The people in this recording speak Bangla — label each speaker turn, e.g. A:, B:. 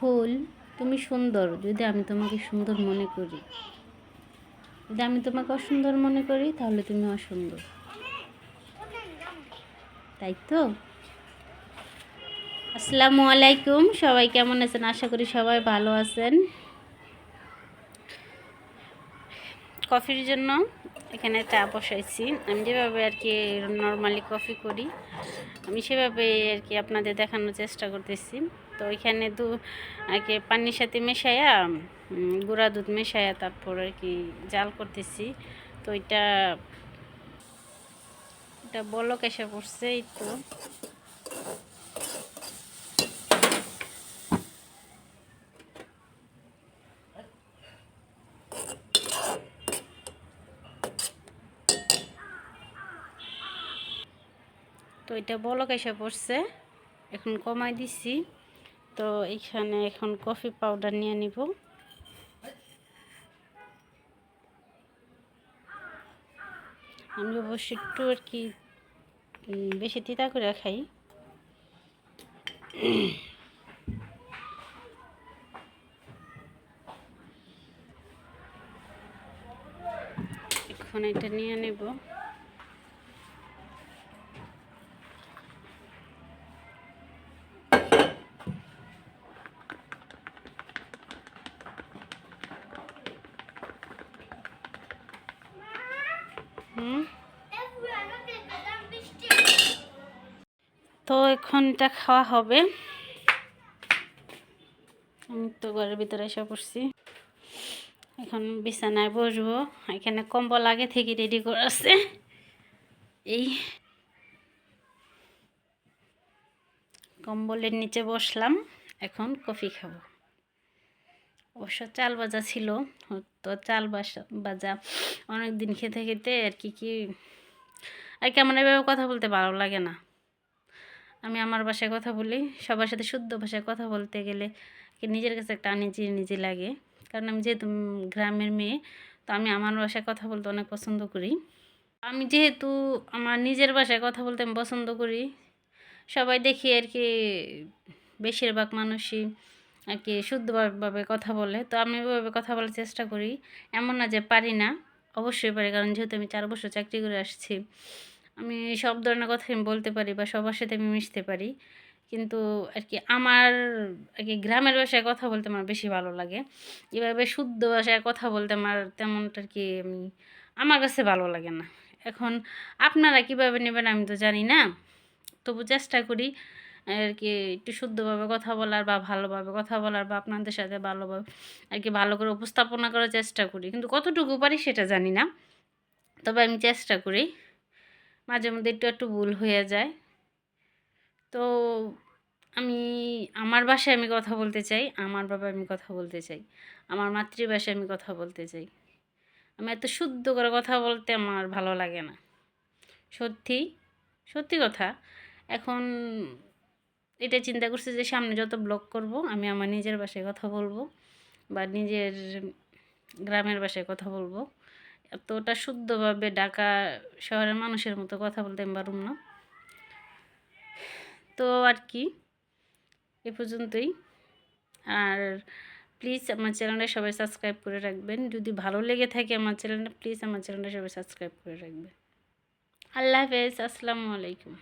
A: ফুল তুমি সুন্দর যদি আমি তোমাকে সুন্দর মনে করি। যদি আমি তোমাকে অসুন্দর মনে করি, তাহলে তুমি অসুন্দর। তাই তো? আসসালামু আলাইকুম, সবাই কেমন আছেন? আশা করি সবাই ভালো আছেন। কফির জন্য এখানে চা বসাইছি। আমি যেভাবে আর কি নর্মালি কফি করি, আমি সেভাবে আর কি আপনাদের দেখানোর চেষ্টা করতেছি। তো এখানে দু, আর কি পানির সাথে মেশায়া গুঁড়া দুধ মেশায়া তারপর আর কি জাল করতেছি। তো এটা এটা বলক এসে পড়ছে এই তো। তো এটা বলক এসে পড়ছে। এখন কমাই দিছি। তো এখানে এখন কফি পাউডার নিয়ে নিব। আমি অবশ্য একটু আর কি বেশি তিতা করে খাই। এখন এটা নিয়ে নেব। তো এখন এটা খাওয়া হবে। আমি তো ঘরের ভিতরে এসে পড়ছি। এখন বিছানায় বসবো। এখানে কম্বল আগে থেকে রেডি করে আছে। এই কম্বলের নিচে বসলাম। এখন কফি খাব। অবশ্য চাল ভাজা ছিল। তো চাল বাসা ভাজা অনেক দিন খেতে খেতে আর কি কি আর কেমন এভাবে কথা বলতে ভালো লাগে না। আমি আমার ভাষায় কথা বলি, সবার সাথে শুদ্ধ ভাষায় কথা বলতে গেলে নিজের কাছে একটা আনিজি নিজে লাগে। কারণ আমি যেহেতু গ্রামের মেয়ে, তো আমি আমার ভাষায় কথা বলতে অনেক পছন্দ করি। আমি যেহেতু আমার নিজের ভাষায় কথা বলতে আমি পছন্দ করি, সবাই দেখি আর কি বেশিরভাগ মানুষই কি শুদ্ধভাবে কথা বলে। তো আমি ওইভাবে কথা বলার চেষ্টা করি। এমন না যে পারি না, অবশ্যই পারি। কারণ যেহেতু আমি চার বছর চাকরি করে আসছি, আমি সব ধরনের কথা আমি বলতে পারি বা সবার সাথে আমি মিশতে পারি। কিন্তু আর কি আমার আর কি গ্রামের ভাষায় কথা বলতে আমার বেশি ভালো লাগে। এভাবে শুদ্ধ ভাষায় কথা বলতে আমার তেমনটা আর কি আমি, আমার কাছে ভালো লাগে না। এখন আপনারা কীভাবে নেবেন আমি তো জানি না। তবু চেষ্টা করি আর কি একটু শুদ্ধভাবে কথা বলার বা ভালোভাবে কথা বলার বা আপনাদের সাথে ভালোভাবে আর কি ভালো করে উপস্থাপনা করার চেষ্টা করি। কিন্তু কতটুকু পারি সেটা জানি না। তবে আমি চেষ্টা করি। মাঝে মধ্যে একটু একটু ভুল হয়ে যায়। তো আমি, আমার ভাষায় আমি কথা বলতে চাই, আমার বাবা আমি কথা বলতে চাই, আমার মাতৃভাষায় আমি কথা বলতে চাই। আমি এত শুদ্ধ করে কথা বলতে আমার ভালো লাগে না। সত্যি সত্যি কথা। এখন এটা চিন্তা করছি যে সামনে যত ব্লগ করব, আমি আমার নিজের বাসায় কথা বলব বা নিজের গ্রামের বাসায় কথা বলব। এতটা শুদ্ধভাবে ঢাকা শহরের মানুষের মতো কথা বলতে আমি পারুম না। তো আর কি, এ পর্যন্তই। আর প্লিজ আমার চ্যানেলটা সবাই সাবস্ক্রাইব করে রাখবেন। যদি ভালো লেগে থাকে আমার চ্যানেলটা প্লিজ আমার চ্যানেলটা সবাই সাবস্ক্রাইব করে রাখবেন। আল্লাহ হাফেজ, আসসালামু আলাইকুম।